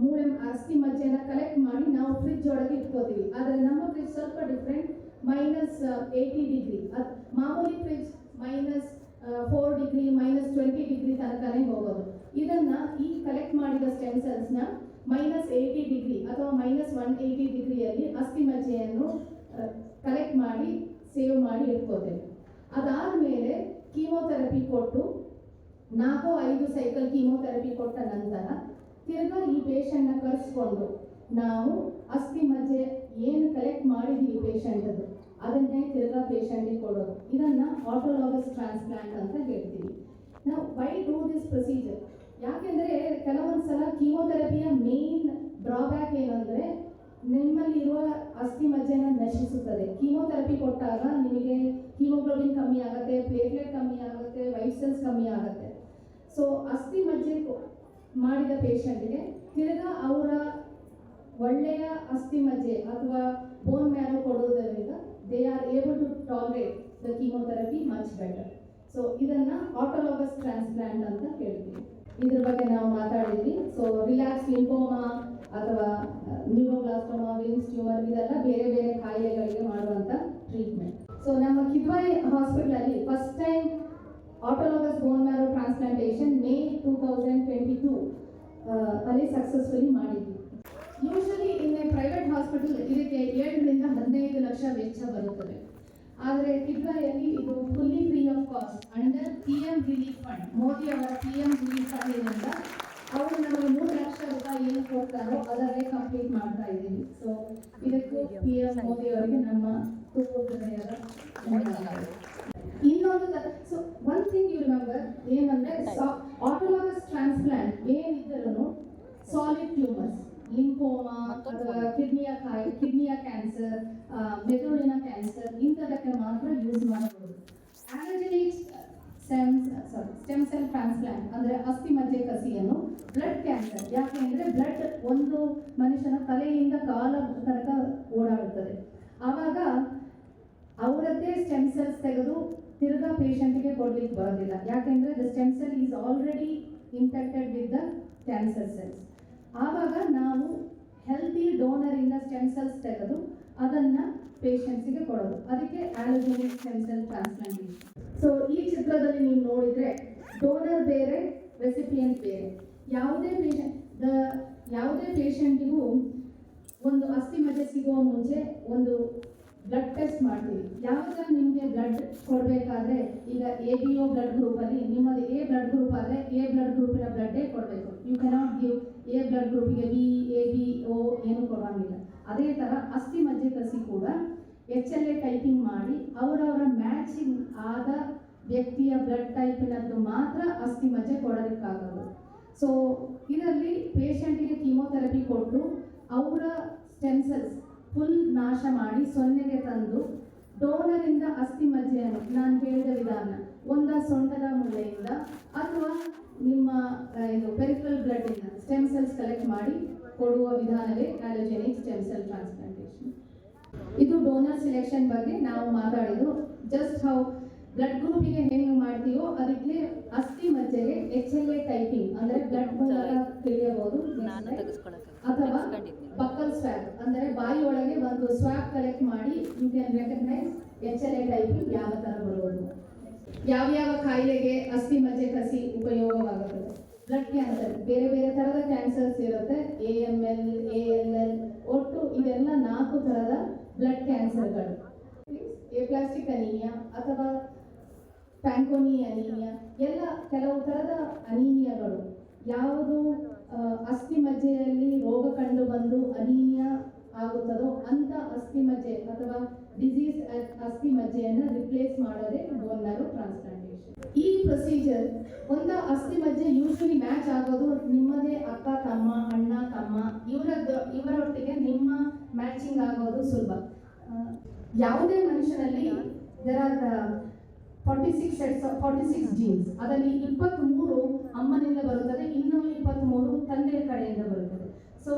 ಮೂಳೆ ಅಸ್ಥಿ ಮಜ್ಜೆನ ಕಲೆಕ್ಟ್ ಮಾಡಿ ನಾವು ಫ್ರಿಜ್ ಒಳಗೆ ಇಟ್ಕೋತೀವಿ. ಆದರೆ ನಮ್ಮ ಫ್ರಿಜ್ ಸ್ವಲ್ಪ ಡಿಫ್ರೆಂಟ್ ಮೈನಸ್ ಏಯ್ಟಿ ಡಿಗ್ರಿ ಅದು ಮಾಮೂಲಿ fridge minus four degree minus twenty degree ತನಕನೇ ಹೋಗೋದು. ಇದನ್ನ ಈ ಕಲೆಕ್ಟ್ ಮಾಡಿದ ಸ್ಟೆನ್ಸಲ್ಸ್ನ ಮೈನಸ್ ಏಯ್ಟಿ ಡಿಗ್ರಿ ಅಥವಾ ಮೈನಸ್ ಒನ್ ಏಯ್ಟಿ ಡಿಗ್ರಿಯಲ್ಲಿ ಅಸ್ಥಿ ಮಜ್ಜೆಯನ್ನು ಕಲೆಕ್ಟ್ ಮಾಡಿ ಸೇವ್ ಮಾಡಿ ಇಟ್ಕೋತೇವೆ. ಅದಾದಮೇಲೆ ಕೀಮೋಥೆರಪಿ ಕೊಟ್ಟು ನಾಲ್ಕು ಐದು ಸೈಕಲ್ ಕೀಮೋಥೆರಪಿ ಕೊಟ್ಟ ನಂತರ ತಿರ್ಗಾ ಈ ಪೇಷಂಟ್ನ ಕರೆಸ್ಕೊಂಡು ನಾವು ಅಸ್ಥಿ ಮಜ್ಜೆ ಏನು ಕಲೆಕ್ಟ್ ಮಾಡಿದ್ದೀವಿ ಪೇಷಂಟದು ಅದನ್ನೇ ತಿರ್ಗಾ ಪೇಷಂಟಿಗೆ ಕೊಡೋದು. ಇದನ್ನ ಆಟೋಲಾಗಸ್ ಟ್ರಾನ್ಸ್ಪ್ಲಾಂಟ್ ಅಂತ ಹೇಳ್ತೀವಿ. ನಾವು ವೈ ಡೂ ದಿಸ್ ಪ್ರೊಸೀಜರ್ ಯಾಕೆಂದರೆ ಕೆಲವೊಂದು ಸಲ ಕೀಮೋಥೆರಪಿಯ ಮೇನ್ ಡ್ರಾಬ್ಯಾಕ್ ಏನಂದರೆ ನಿಮ್ಮಲ್ಲಿರುವ ಅಸ್ಥಿ ಮಜ್ಜೆನ ನಶಿಸುತ್ತದೆ. ಕೀಮೋಥೆರಪಿ ಕೊಟ್ಟಾಗ ನಿಮಗೆ ಹಿಮೋಗ್ಲೋಬಿನ್ ಕಮ್ಮಿ ಆಗುತ್ತೆ ಪ್ಲೇಟ್ಲೆಟ್ ಕಮ್ಮಿ ಆಗುತ್ತೆ ವೈಟ್ ಸೆಲ್ಸ್ ಕಮ್ಮಿ ಆಗುತ್ತೆ. ಸೊ ಅಸ್ಥಿ ಮಜ್ಜೆ ಮಾಡಿದ ಪೇಷಂಟ್ಗೆ ತಿರ್ಗಾ ಅವರ ಒಳ್ಳೆಯ ಅಸ್ಥಿ ಮಜ್ಜೆ ಅಥವಾ ಬೋನ್ ಮ್ಯಾರೋ ಕೊಡುವುದರಿಂದ they are able to tolerate the chemotherapy much better so ಇದನ್ನ ಆಟೋಲಾಗಸ್ ಟ್ರಾನ್ಸ್ಪ್ಲಾಂಟ್ ಅಂತ ಹೇಳ್ತೀವಿ. ಇದ್ರ ಬಗ್ಗೆ ನಾವು ಮಾತಾಡಿದ್ವಿ. ಸೊ ರಿಲ್ಯಾಕ್ಸ್ ಲಿಂಪೋಮಾ ಅಥವಾ ನ್ಯೂರೋಬ್ಲಾಸ್ಟೋಮಾ ವಿನ್ಸ್ ಟ್ಯೂಮರ್ ಇದೆಲ್ಲ ಬೇರೆ ಬೇರೆ ಕಾಯಿಲೆಗಳಿಗೆ ಮಾಡುವಂತ ಟ್ರೀಟ್ಮೆಂಟ್ ಸೊ ನಮ್ಮ ಕಿದ್ವಾಯಿ ಹಾಸ್ಪಿಟಲ್ ಅಲ್ಲಿ first time autologous bone marrow transplantation May two thousand twenty two ಅಲ್ಲಿ ಸಕ್ಸಸ್ಫುಲಿ ಮಾಡಿದ್ವಿ. ಯೂಶಲಿ ಇನ್ ಪ್ರೈವೇಟ್ ಹಾಸ್ಪಿಟಲ್ ಇದಕ್ಕೆ ಏಳರಿಂದ ಹದಿನೈದು ಲಕ್ಷ ವೆಚ್ಚ ಬರುತ್ತದೆ. ಆದರೆ ಕಿದ್ವಾಯಲ್ಲಿ ಇದು fully free of cost under P M relief fund Modi ಅವರ ಪಿ ಎಂ ರಿಲೀಫ್ ಫಂಡಿನಿಂದ ಅವರು ನಮಗೆ ಮೂರು ಲಕ್ಷ ರೂಪಾಯಿ ಏನು ಕೊಡ್ತಾರೋ ಅದರಲ್ಲೇ ಕಂಪ್ಲೀಟ್ ಮಾಡ್ತಾ ಇದ್ದೀವಿ. ಸೊ ಇದಕ್ಕೂ ಪಿ ಎಂ ಮೋದಿ ಅವರಿಗೆ ನಮ್ಮ ತುಂಬ ಹೃದಯದ ಧನ್ಯವಾದಗಳು. ಇನ್ನೊಂದು so one thing you remember ಏನಂದ್ರೆ ಆಟೋಲಾಗಸ್ ಟ್ರಾನ್ಸ್ಪ್ಲಾಂಟ್ ಏನಿದ್ದರೂ ಸಾಲಿಡ್ ಟ್ಯೂಮರ್ಸ್ ಲಿಂಫೋಮಾ ಅಥವಾ ಕಿಡ್ನಿಯ ಕಾಯಿ ಕಿಡ್ನಿಯ ಕ್ಯಾನ್ಸರ್ ಮೆದುಳಿನ ಕ್ಯಾನ್ಸರ್ ಇಂಥದಕ್ಕೆ ಮಾತ್ರ ಯೂಸ್ ಮಾಡಬಹುದು allergenic stem sorry stem cell transplant ಅಂದರೆ ಅಸ್ಥಿ ಮಜ್ಜೆ ಕಸಿಯನ್ನು ಬ್ಲಡ್ ಕ್ಯಾನ್ಸರ್ ಯಾಕೆ ಅಂದರೆ ಬ್ಲಡ್ ಒಂದು ಮನುಷ್ಯನ ತಲೆಯಿಂದ ಕಾಲ ತನಕ ಓಡಾಡುತ್ತದೆ. ಆವಾಗ ಅವರದ್ದೇ ಸ್ಟೆಮ್ ಸೆಲ್ಸ್ ತೆಗೆದು ತಿರ್ಗಾ ಪೇಷಂಟ್ಗೆ ಕೊಡ್ಲಿಕ್ಕೆ ಬರೋದಿಲ್ಲ. ಯಾಕೆಂದ್ರೆ the stem cell is already infected with the cancer cells ಆವಾಗ ನಾವು ಹೆಲ್ತಿ ಡೋನರ್ ಇಂದ ಸ್ಟೆಮ್ ಸೆಲ್ಸ್ ತೆಗೆದು ಅದನ್ನು ಪೇಷಂಟ್ಸಿಗೆ ಕೊಡೋದು. ಅದಕ್ಕೆ allogeneic stem cell transplantation so ಈ ಚಿತ್ರದಲ್ಲಿ ನೀವು ನೋಡಿದ್ರೆ ಡೋನರ್ ಬೇರೆ ರೆಸಿಪಿಯಂಟ್ ಬೇರೆ. ಯಾವುದೇ ಪೇಷಂಟ್ ದ ಯಾವುದೇ ಪೇಷಂಟಿಗೂ ಒಂದು ಅಸ್ಥಿ ಮಜ್ಜೆ ಸಿಗುವ ಮುಂಚೆ ಒಂದು ಬ್ಲಡ್ ಟೆಸ್ಟ್ ಮಾಡ್ತೀವಿ. ಯಾವಾಗ ನಿಮಗೆ ಬ್ಲಡ್ ಕೊಡಬೇಕಾದ್ರೆ ಈಗ ಎ ಬಿ ಒ ಬ್ಲಡ್ ಗ್ರೂಪಲ್ಲಿ ನಿಮ್ಮದು ಎ ಬ್ಲಡ್ ಗ್ರೂಪ್ ಆದರೆ ಎ ಬ್ಲಡ್ ಗ್ರೂಪಿನ ಬ್ಲಡ್ಡೇ ಕೊಡಬೇಕು. You cannot give A blood ಗ್ರೂಪಿಗೆ B A B O ಏನು ಕೊಡೋಂಗಿಲ್ಲ. ಅದೇ ಥರ ಅಸ್ಥಿ ಮಜ್ಜೆ ಕಸಿ ಕೂಡ ಎಚ್ ಎಲ್ ಎ ಟೈಪಿಂಗ್ ಮಾಡಿ ಅವರವರ ಮ್ಯಾಚಿಂಗ್ ಆದ ವ್ಯಕ್ತಿಯ ಬ್ಲಡ್ ಟೈಪಿನದ್ದು ಮಾತ್ರ ಅಸ್ಥಿ ಮಜ್ಜೆ ಕೊಡೋದಕ್ಕಾಗೋದು. ಸೊ ಇದರಲ್ಲಿ ಪೇಷಂಟಿಗೆ ಕೀಮೋಥೆರಪಿ ಕೊಟ್ಟು ಅವರ ಸ್ಟೆಮ್ ಸೆಲ್ಸ್ ಫುಲ್ ನಾಶ ಮಾಡಿ ಸೊನ್ನೆಗೆ ತಂದು ಡೋನರಿಂದ ಅಸ್ಥಿ ಮಜ್ಜೆಯನ್ನು ನಾನು ಹೇಳಿದ ವಿಧಾನ ಒಂದ ಸೊಂಟದ ಮೂಲೆಯಿಂದ ಅಥವಾ ನಿಮ್ಮ ಏನು ಇದು ಪೆರಿಫರಲ್ ಬ್ಲಡ್ ಇಂದ ಸ್ಟೆಮ್ ಸೆಲ್ಸ್ ಕಲೆಕ್ಟ್ ಮಾಡಿ ಕೊಡುವ ವಿಧಾನವೇ ಆಲೋಜೆನಿಕ್ ಸ್ಟೆಮ್ ಸೆಲ್ ಟ್ರಾನ್ಸ್ಪ್ಲಾಂಟೇಷನ್ ಇದು ಡೋನರ್ ಸಿಲೆಕ್ಷನ್ ಬಗ್ಗೆ ನಾವು ಮಾತಾಡಿದ್ದು ಜಸ್ಟ್ ಹೌ ಬ್ಲಡ್ ಗ್ರೂಪಿಗೆ ಹೆಂಗೆ ಮಾಡ್ತೀವೋ ಅದಕ್ಕೆ ಅಸ್ಥಿ ಮಜ್ಜೆಗೆ ಎಚ್ ಎಲ್ ಎ ಟೈಪಿಂಗ್ ಅಂದ್ರೆ ಬ್ಲಡ್ ಮೂಲಕ ತಿಳಿಯಬಹುದು. ನಾನು ಅಥವಾ ಬಕ್ಕಲ್ ಸ್ವ್ಯಾಬ್ ಅಂದರೆ ಬಾಯಿ ಒಳಗೆ ಒಂದು ಸ್ವ್ಯಾಬ್ ಕಲೆಕ್ಟ್ ಮಾಡಿ you can recognise H L A type ಯಾವ ತರ ಬರುವುದು. ಯಾವ ಕಾಯಿಲೆಗೆ ಅಸ್ಥಿ ಮಜ್ಜೆ ಕಸಿ ಉಪಯೋಗವಾಗುತ್ತದೆ. ಬ್ಲಡ್ ಕ್ಯಾನ್ಸರ್ ಬೇರೆ ಬೇರೆ ತರದ ಕ್ಯಾನ್ಸರ್ಸ್ ಇರುತ್ತೆ. A M L A L L ಒಟ್ಟು ಇವೆಲ್ಲ ನಾಲ್ಕು ತರದ ಬ್ಲಡ್ ಕ್ಯಾನ್ಸರ್ಗಳು ಎ ಪ್ಲಾಸ್ಟಿಕ್ ಅನೀಮಿಯಾ ಅಥವಾ ಪ್ಯಾಂಕೋನಿ ಅನೀಮಿಯಾ ಎಲ್ಲ ಕೆಲವು ಥರದ ಅನೀಮಿಯಾಗಳು ಯಾವುದು? ಅಸ್ಥಿ ಮಜ್ಜೆಯಲ್ಲಿ ರೋಗ ಕಂಡು ಬಂದು ಅನೀಯ ಆಗುತ್ತದೋ ಅಂತ ಅಸ್ಥಿ ಮಜ್ಜೆ ಅಥವಾ ಡಿಸೀಸ್ ಅಸ್ಥಿ ಮಜ್ಜೆಯನ್ನು ರಿಪ್ಲೇಸ್ ಮಾಡೋದೇ ಬೋನ್ ಮ್ಯಾರೋ ಟ್ರಾನ್ಸ್ಪ್ಲಾಂಟೇಷನ್ ಈ ಪ್ರೊಸೀಜರ್ ಒಂದ ಅಸ್ಥಿ ಮಜ್ಜೆ ಯೂಶಲಿ ಮ್ಯಾಚ್ ಆಗೋದು ನಿಮ್ಮದೇ ಅಕ್ಕ, ತಮ್ಮ, ಅಣ್ಣ, ತಮ್ಮ ಇವರದ್ದು, ಇವರೊಟ್ಟಿಗೆ ನಿಮ್ಮ ಮ್ಯಾಚಿಂಗ್ ಆಗೋದು ಸುಲಭ. ಯಾವುದೇ ಮನುಷ್ಯನಲ್ಲಿ there are forty six sets forty six genes ಅದರಲ್ಲಿ ಇಪ್ಪತ್ತ್ಮೂರು ಅಮ್ಮನಿಂದ ಬರುತ್ತದೆ ಇನ್ನು ಇಪ್ಪತ್ತ್ಮೂರು ತಂದೆಯ ಕಡೆಯಿಂದ ಬರುತ್ತದೆ. ಸೊ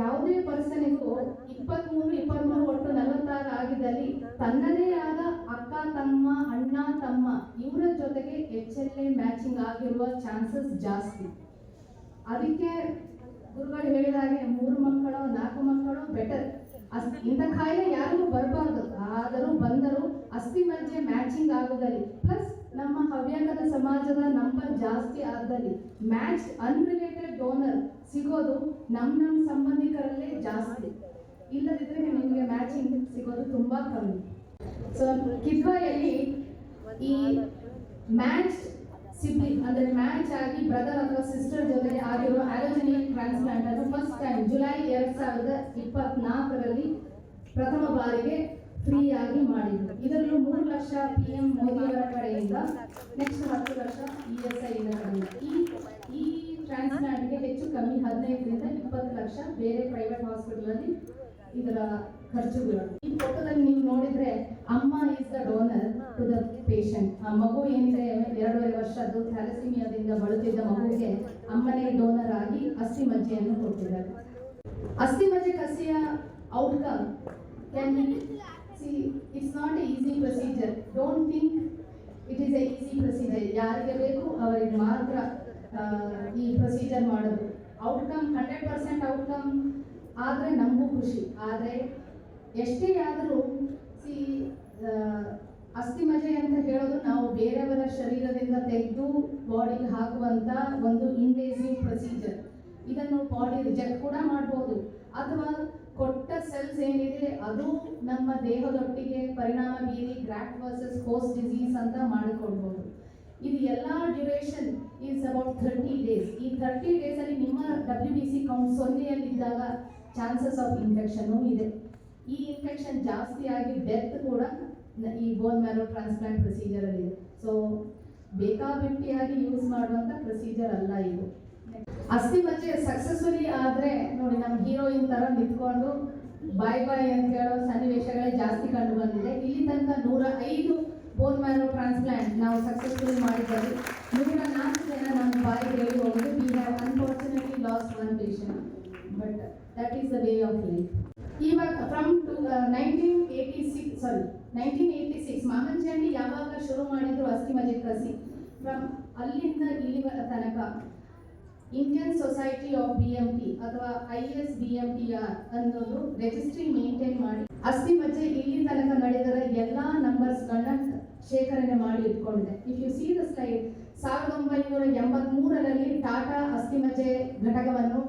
ಯಾವುದೇ ಪರ್ಸನಿಗೂ ಇಪ್ಪತ್ತ್ಮೂರು ಇಪ್ಪತ್ತ್ಮೂರು ಒಟ್ಟು ನಲವತ್ತಾರು ಆಗಿದ್ದಲ್ಲಿ ತನ್ನದೇ ಆದ ಅಕ್ಕ ತಮ್ಮ ಅಣ್ಣ ತಮ್ಮ ಇವರ ಜೊತೆಗೆ ಎಚ್ ಎಲ್ ಎ ಮ್ಯಾಚಿಂಗ್ ಆಗಿರುವ ಚಾನ್ಸಸ್ ಜಾಸ್ತಿ. ಅದಕ್ಕೆ ಗುರುಗಳು ಹೇಳಿದ ಹಾಗೆ ಮೂರು ಮಕ್ಕಳು ನಾಲ್ಕು ಮಕ್ಕಳು ಬೆಟರ್ ಇಂಥ ಕಾಯಿಲೆ ಯಾರಿಗೂ ಬರಬಾರ್ದು. ಆದರೂ ಬಂದರೂ ಅಸ್ಥಿ ಮಜ್ಜೆ ಮ್ಯಾಚಿಂಗ್ ಆಗೋದಲ್ಲಿ ಪ್ಲಸ್ ನಮ್ಮ ಹವ್ಯಾಂಗದ ಸಮಾಜದ ನಂಬರ್ ಜಾಸ್ತಿ ಆದಲ್ಲಿ ಮ್ಯಾಚ್ ಅನ್ರಿಲೇಟೆಡ್ ಡೋನರ್ ಸಿಗೋದು ನಮ್ಮ ನಮ್ಮ ಸಂಬಂಧಿಕರಲ್ಲೇ ಜಾಸ್ತಿ. ಇಲ್ಲದಿದ್ರೆ ನಿಮಗೆ ಮ್ಯಾಚಿಂಗ್ ಸಿಗೋದು ತುಂಬಾ ಕಮ್ಮಿ. ಸೊ ಕಿದ್ವಾಯಲ್ಲಿ ಈ ಮ್ಯಾಚ್ ಸಿಬ್ಲಿಂಗ್ ಅಂದರೆ ಮ್ಯಾಚ್ ಆಗಿ ಬ್ರದರ್ ಅಥವಾ ಸಿಸ್ಟರ್ ಜೊತೆಗೆ ಆಗಿರುವ ಆಲೋಜನಿಕ್ ಟ್ರಾನ್ಸ್ಪ್ಲಾಂಟ್ ಅನ್ನು ಫಸ್ಟ್ ಟೈಮ್ ಜುಲೈ ಎರಡು ಸಾವಿರದ ಇಪ್ಪತ್ನಾಲ್ಕರಲ್ಲಿ ಪ್ರಥಮ ಬಾರಿಗೆ ಫ್ರೀ ಆಗಿ ಮಾಡಿದ್ರು. ಇದರಲ್ಲೂ ಮೂರು ಲಕ್ಷ ಪಿ ಎಂ ಮೋದಿಯವರ ಕಡೆಯಿಂದ ನೆಕ್ಸ್ಟ್ ಹತ್ತು ಲಕ್ಷ ಇ ಎಸ್ ಐ ಈ ಈ ಟ್ರಾನ್ಸ್ಪ್ಲಾಂಟ್ಗೆ ಹೆಚ್ಚು ಕಮ್ಮಿ ಹದಿನೈದರಿಂದ ಇಪ್ಪತ್ತು ಲಕ್ಷ ಬೇರೆ ಪ್ರೈವೇಟ್ ಹಾಸ್ಪಿಟಲ್ ಅಲ್ಲಿ ಇದರ ಖರ್ಚುಗಳು. ಈ ಫೋಟೋದಲ್ಲಿ ನೀವು ನೋಡಿದ್ರೆ ಅಮ್ಮ is the donor to the patient ಆ ಮಗು ಏನಿದೆ? ಎರಡೂವರೆ ವರ್ಷದ್ದು ಥ್ಯಾಲಸಿಮಿಯಾದಿಂದ ಬಳುತ್ತಿದ್ದ ಮಗುವಿಗೆ ಅಮ್ಮನೇ ಡೋನರ್ ಆಗಿ ಅಸ್ಥಿ ಮಜ್ಜೆಯನ್ನು ಕೊಟ್ಟಿದ್ದಾರೆ. ಅಸ್ಥಿ ಮಜ್ಜೆ ಕಸಿಯ outcome can see it's not a easy procedure don't think it is a easy procedure ಯಾರಿಗೆ ಬೇಕು, ಅವರಿಗೆ ಮಾತ್ರ ಈ ಪ್ರೊಸೀಜರ್ ಮಾಡೋದು. ಔಟ್ಕಮ್ ಹಂಡ್ರೆಡ್ ಪರ್ಸೆಂಟ್ ಔಟ್ಕಮ್ ಆದರೆ ನಮಗೂ ಖುಷಿ. ಆದರೆ ಎಷ್ಟೇ ಆದರೂ ಸಿ ಅಸ್ಥಿ ಮಜೆ ಅಂತ ಹೇಳೋದು ನಾವು ಬೇರೆಯವರ ಶರೀರದಿಂದ ತೆಗೆದು ಬಾಡಿಗೆ ಹಾಕುವಂತ ಒಂದು ಇನ್ವೇಸಿವ್ ಪ್ರೊಸೀಜರ್ ಇದನ್ನು ಬಾಡಿ ರಿಜೆಕ್ಟ್ ಕೂಡ ಮಾಡ್ಬೋದು. ಅಥವಾ ಕೊಟ್ಟ ಸೆಲ್ಸ್ ಏನಿದೆ, ಅದು ನಮ್ಮ ದೇಹದೊಟ್ಟಿಗೆ ಪರಿಣಾಮ ಬೀರಿ ಗ್ರಾಫ್ಟ್ ವರ್ಸಸ್ ಹೋಸ್ಟ್ ಡಿಸೀಸ್ ಅಂತ ಮಾಡಿಕೊಡ್ಬೋದು. ಇದು ಎಲ್ಲ duration is about thirty days ಈ ಥರ್ಟಿ ಡೇಸಲ್ಲಿ ನಿಮ್ಮ ಡಬ್ಲ್ಯೂ ಬಿ ಸಿ ಕೌಂಟ್ ಸೊನ್ನೆಯಲ್ಲಿದ್ದಾಗ ಚಾನ್ಸಸ್ ಆಫ್ ಇನ್ಫೆಕ್ಷನ್ನು ಇದೆ. ಇನ್ಫೆಕ್ಷನ್ ಜಾಸ್ತಿ ಆಗಿ ಡೆತ್ ಕೂಡ ಈ ಬೋನ್ ಮ್ಯಾರೋ ಟ್ರಾನ್ಸ್ಪ್ಲಾಂಟ್ ಪ್ರೊಸೀಜರಲ್ಲಿ ಇದೆ. ಸೊ ಬೇಕಾಬಿಟ್ಟಿಯಾಗಿ ಯೂಸ್ ಮಾಡುವಂತ ಪ್ರೊಸೀಜರ್ ಅಲ್ಲ ಇದು. ಅಸ್ಥಿ ಮಜ್ಜೆ ಸಕ್ಸಸ್ಫುಲಿ ಆದ್ರೆ, ನೋಡಿ ನಮ್ಮ ಹೀರೋಯಿನ್ ತರ ನಿಂತ್ಕೊಂಡು ಬಾಯ್ ಬಾಯ್ ಅಂತ ಹೇಳೋ ಸನ್ನಿವೇಶಗಳೇ ಜಾಸ್ತಿ ಕಂಡು ಬಂದಿದೆ. ಇಲ್ಲಿ ತನಕ ನೂರ ಐದು ಬೋನ್ ಮ್ಯಾರೋ ಟ್ರಾನ್ಸ್ಪ್ಲಾಂಟ್ ನಾವು ಸಕ್ಸಸ್ಫುಲ್ ಮಾಡಿದ್ದೀವಿ ನೂರ ನಾಲ್ಕು ಜನ ನಮ್ಮ ಬಾಯ್ ಹೇಳಿ ಹೋಗೋದು we have unfortunately lost one patient but that is the way of life ಇವಾಗ from nineteen eighty six sorry nineteen eighty six Chandy ಯಾವಾಗ ಶುರು ಮಾಡಿದ್ರು ಅಸ್ಥಿ ಮಜ್ಜೆ ಕಸಿ ಫ್ರಮ್ ಅಲ್ಲಿಂದ ಇಲ್ಲಿ ತನಕ. Indian society of B M T ಅಥವಾ I S B M T R ಅನ್ನೋದು ರಿಜಿಸ್ಟ್ರಿ ಮೇಂಟೈನ್ ಮಾಡಿ. ಅಸ್ಥಿ ಮಜ್ಜೆ ಇಲ್ಲಿ ತನಕ ನಡೆದರ ಎಲ್ಲ ನಂಬರ್ಸ್ಗಳನ್ನ ಶೇಖರಣೆ ಮಾಡಿ ಇಟ್ಕೊಂಡಿದೆ. If you see the slide ಸಾವಿರದ ಒಂಬೈನೂರ ಎಂಬತ್ಮೂರರಲ್ಲಿ ಟಾಟಾ ಅಸ್ಥಿ ಮಜ್ಜೆ ಘಟಕವನ್ನು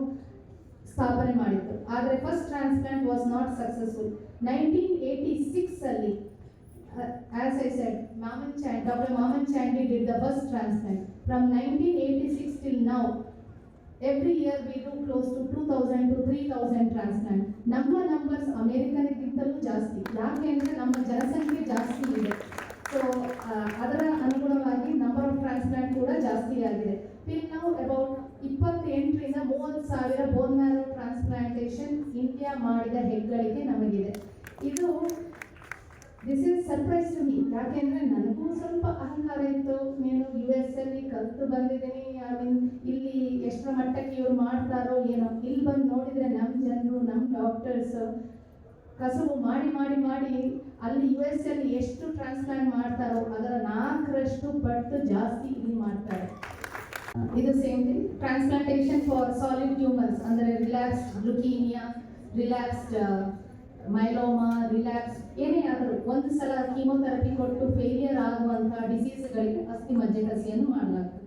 ಸ್ಥಾಪನೆ ಮಾಡಿತ್ತು ಆದರೆ first transplant was not successful nineteen eighty six ಅಲ್ಲಿ as I said Mammen Chand doctor Mammen Chandy did the first transplant from nineteen eighty six till now every year we do close to two thousand to three thousand transplant ನಮ್ಮ ನಂಬರ್ಸ್ ಅಮೇರಿಕನ್ಗಿಂತಲೂ ಜಾಸ್ತಿ. ಯಾಕೆ ಅಂದರೆ ನಮ್ಮ ಜನಸಂಖ್ಯೆ ಜಾಸ್ತಿ ಇದೆ. ಸೊ ಅದರ ಅನುಗುಣವಾಗಿ ನಂಬರ್ ಆಫ್ ಟ್ರಾನ್ಸ್ಪ್ಲಾಂಟ್ ಕೂಡ ಜಾಸ್ತಿ ಆಗಿದೆ. ಟಿಲ್ ನೌ ಅಬೌಟ್ ಇಪ್ಪತ್ತೆಂಟರಿಂದ ಮೂವತ್ತು ಸಾವಿರ ಬೋನ್ ಮ್ಯಾರೋ ಟ್ರಾನ್ಸ್ಪ್ಲಾಂಟೇಷನ್ ಇಂಡಿಯಾ ಮಾಡಿದ ಹೆಗ್ಗಳಿಕೆ ನಮಗಿದೆ. ಇದು this is surprise to me ಯಾಕೆಂದರೆ ನನಗೂ ಸ್ವಲ್ಪ ಅಹಂಕಾರ ಇತ್ತು. ನೀನು ಯು ಎಸ್ ಅಲ್ಲಿ ಕಲಿತು ಬಂದಿದ್ದೀನಿ. ಐ ಮೀನ್ ಇಲ್ಲಿ ಎಷ್ಟರ ಮಟ್ಟಕ್ಕೆ ಇವ್ರು ಮಾಡ್ತಾರೋ ಏನೋ. ಇಲ್ಲಿ ಬಂದು ನೋಡಿದರೆ ನಮ್ಮ ಜನರು ನಮ್ಮ ಡಾಕ್ಟರ್ಸ್ ಕಸುಬು ಮಾಡಿ ಮಾಡಿ ಮಾಡಿ ಅಲ್ಲಿ ಯು ಎಸ್ ಅಲ್ಲಿ ಎಷ್ಟು ಟ್ರಾನ್ಸ್ಪ್ಲಾಂಟ್ ಮಾಡ್ತಾರೋ ಅದರ ನಾಲ್ಕರಷ್ಟು ಪಟ್ಟು ಜಾಸ್ತಿ ಇಲ್ಲಿ ಮಾಡ್ತಾರೆ. ಇದು same thing transplantation for solid tumours ಅಂದರೆ relapsed leukaemia relapsed myeloma relapse ಏನೇ ಆದರೂ ಒಂದು ಸಲ ಕೀಮೋಥೆರಪಿ ಕೊಟ್ಟು ಫೇಲಿಯರ್ ಆಗುವಂತಹ ಡಿಸೀಸ್ಗಳಿಗೆ ಅಸ್ಥಿ ಮಜ್ಜೆ ಕಸಿಯನ್ನು ಮಾಡಲಾಗ್ತದೆ.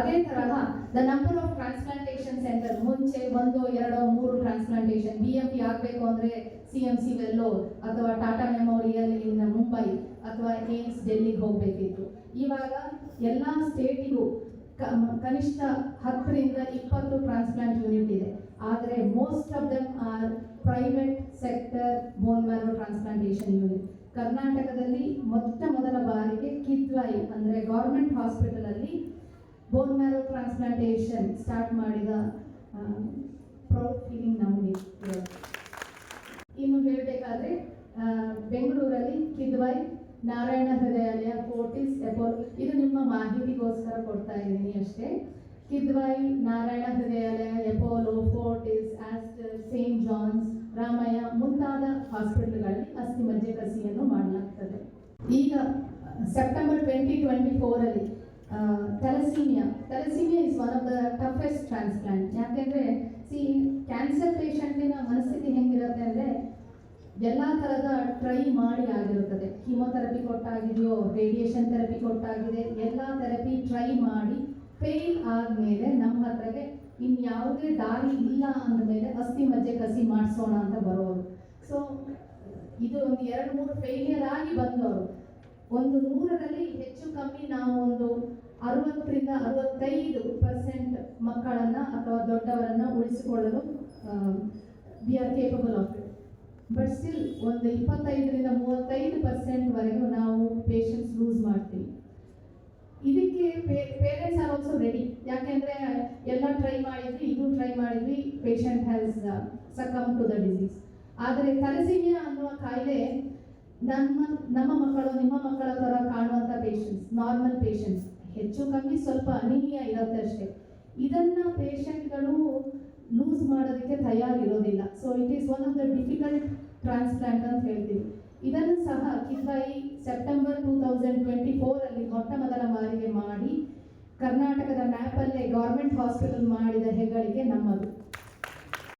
ಅದೇ ತರಹ the number of transplantation centre ಮುಂಚೆ ಒಂದು, ಎರಡೋ, ಮೂರು ಟ್ರಾನ್ಸ್ಪ್ಲಾಂಟೇಷನ್ ಬಿ ಎಂ ಪಿ ಆಗಬೇಕು ಅಂದರೆ ಸಿ ಎಂ ಸಿ ವೆಲ್ಲೋ ಅಥವಾ ಟಾಟಾ ಮೆಮೋರಿಯಲ್ ಇನ್ ಮುಂಬೈ ಅಥವಾ ಏಮ್ಸ್ ಡೆಲ್ಲಿಗೆ ಹೋಗಬೇಕಿತ್ತು. ಇವಾಗ ಎಲ್ಲ ಸ್ಟೇಟಿಗೂ ಕನಿಷ್ಠ ಹತ್ತರಿಂದ ಇಪ್ಪತ್ತು ಟ್ರಾನ್ಸ್ಪ್ಲಾಂಟ್ ಯೂನಿಟ್ ಇದೆ. ಆದರೆ most of them are private sector bone marrow transplantation unit ಕರ್ನಾಟಕದಲ್ಲಿ ಮೊಟ್ಟ ಮೊದಲ ಬಾರಿಗೆ ಕಿದ್ವಾಯಿ, ಅಂದರೆ ಗೌರ್ಮೆಂಟ್ ಹಾಸ್ಪಿಟಲಲ್ಲಿ ಬೋನ್ ಮ್ಯಾರೋ ಟ್ರಾನ್ಸ್ಪ್ಲಾಂಟೇಷನ್ ಸ್ಟಾರ್ಟ್ ಮಾಡಿದ ಪ್ರೌಡ್ ಫೀಲಿಂಗ್ ನಮಗೆ ಇನ್ನು ಹೇಳಬೇಕಾದ್ರೆ ಬೆಂಗಳೂರಲ್ಲಿ ಕಿದ್ವಾಯ್ ನಾರಾಯಣ ಹೃದಯಾಲಯ ಫೋರ್ಟಿಸ್ ಎಪೋಲ್ ಇದು ನಿಮ್ಮ ಮಾಹಿತಿಗೋಸ್ಕರ ಕೊಡ್ತಾ ಇದ್ದೀನಿ ಅಷ್ಟೇ. Kidwai, Narayana Hrudayalaya, Apollo Fortis Aster, Saint John's, Ramaiah ಮುಂತಾದ ಹಾಸ್ಪಿಟಲ್ಗಳಲ್ಲಿ ಅಸ್ಥಿ ಮಜ್ಜೆ ಕಸಿಯನ್ನು ಮಾಡಲಾಗ್ತದೆ. ಈಗ, September twenty twenty ಫೋರಲ್ಲಿ thalassaemia thalassaemia is one of the toughest transplant ಯಾಕೆಂದರೆ ಸಿ ಕ್ಯಾನ್ಸರ್ ಪೇಷಂಟಿನ ಮನಸ್ಥಿತಿ ಹೆಂಗಿರುತ್ತೆ ಅಂದರೆ ಎಲ್ಲ ಥರದ ಟ್ರೈ ಮಾಡಿ ಆಗಿರುತ್ತದೆ. ಕೀಮೋಥೆರಪಿ ಕೊಟ್ಟಾಗಿದೆಯೋ ರೇಡಿಯೇಷನ್ ಥೆರಪಿ ಕೊಟ್ಟಾಗಿದೆ, ಎಲ್ಲ ಥೆರಪಿ ಟ್ರೈ ಮಾಡಿ ಫೇಲ್ ಆದಮೇಲೆ ನಮ್ಮ ಹತ್ರಗೆ ಇನ್ಯಾವುದೇ ದಾರಿ ಇಲ್ಲ ಅಂದಮೇಲೆ ಅಸ್ಥಿ ಮಜ್ಜೆ ಕಸಿ ಮಾಡಿಸೋಣ ಅಂತ ಬರೋರು. ಸೊ ಇದು ಒಂದು ಎರಡು ಮೂರು ಫೇಲಿಯರ್ ಆಗಿ ಬಂದವರು. ಒಂದು ನೂರರಲ್ಲಿ ಹೆಚ್ಚು ಕಮ್ಮಿ ನಾವು ಒಂದು ಅರವತ್ತರಿಂದ ಅರವತ್ತೈದು ಪರ್ಸೆಂಟ್ ಮಕ್ಕಳನ್ನು ಅಥವಾ ದೊಡ್ಡವರನ್ನು ಉಳಿಸಿಕೊಳ್ಳಲು we are capable of it but still ಒಂದು ಇಪ್ಪತ್ತೈದರಿಂದ ಮೂವತ್ತೈದು ಪರ್ಸೆಂಟ್ ವರೆಗೂ ನಾವು ಪೇಷಂಟ್ಸ್ ಲೂಸ್ ಮಾಡ್ತೀವಿ. ಇದಕ್ಕೆ ಪೇರೆಂಟ್ಸ್ ಆರ್ ಆಲ್ಸೋ ರೆಡಿ ಯಾಕೆಂದ್ರೆ ಎಲ್ಲ ಟ್ರೈ ಮಾಡಿದ್ವಿ ಇದು ಟ್ರೈ ಮಾಡಿದ್ವಿ patient has succumb to the disease ಆದರೆ ತಲಸೀಮಿಯಾ ಅನ್ನುವ ಕಾಯಿಲೆ ನಮ್ಮ ನಮ್ಮ ಮಕ್ಕಳು, ನಿಮ್ಮ ಮಕ್ಕಳ ಥರ ಕಾಣುವಂಥ ಪೇಷಂಟ್ಸ್ ನಾರ್ಮಲ್ ಪೇಷಂಟ್ಸ್ ಹೆಚ್ಚು ಕಮ್ಮಿ ಸ್ವಲ್ಪ ಅನಿಮಿಯಾ ಇರುತ್ತೆ ಅಷ್ಟೇ. ಇದನ್ನ ಪೇಷಂಟ್ಗಳು ಲೂಸ್ ಮಾಡೋದಕ್ಕೆ ತಯಾರಿರೋದಿಲ್ಲ. So it is one of the difficult transplant ಅಂತ ಹೇಳ್ತೀವಿ. ಇದನ್ನು ಸಹ Kidwai September two thousand twenty ಫೋರಲ್ಲಿ ಮೊಟ್ಟ ಮೊದಲ ಬಾರಿಗೆ ಮಾಡಿ ಕರ್ನಾಟಕದ ಮ್ಯಾಪಲ್ಲೇ ಗೌರ್ಮೆಂಟ್ ಹಾಸ್ಪಿಟಲ್ ಮಾಡಿದ ಹೆಗ್ಗಳಿಕೆ ನಮ್ಮದು.